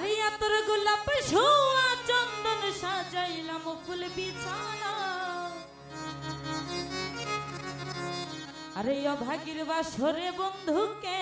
আরে আতর গোলাপ সোয়া চন্দন সাজাইলাম ফুল বিছানা। আরে অভাগীর বাসরে বন্ধুকে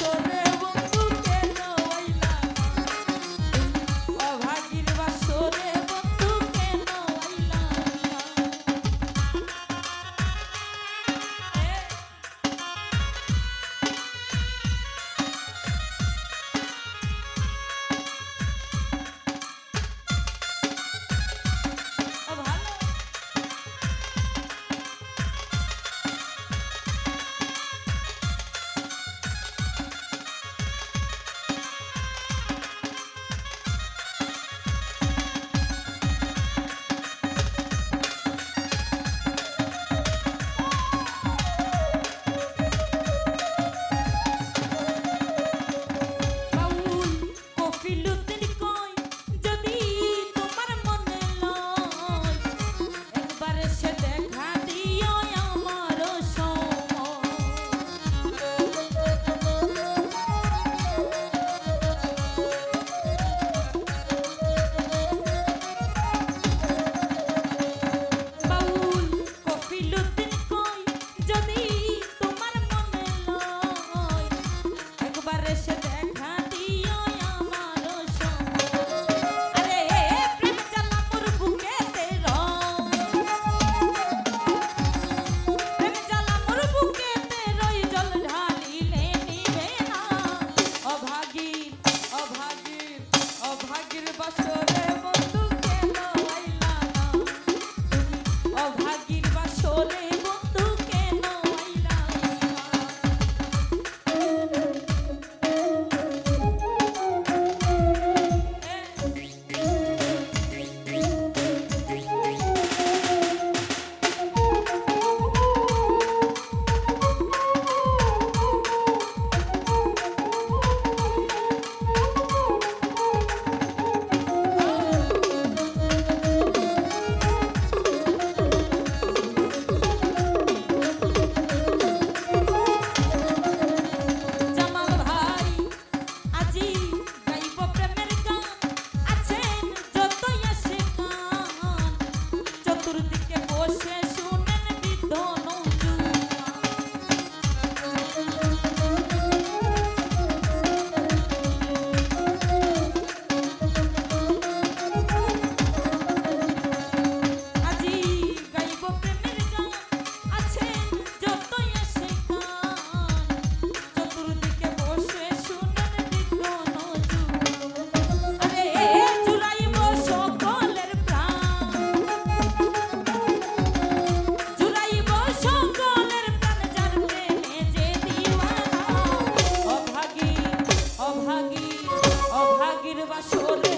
চলে বন্ধু para ভালোবাসো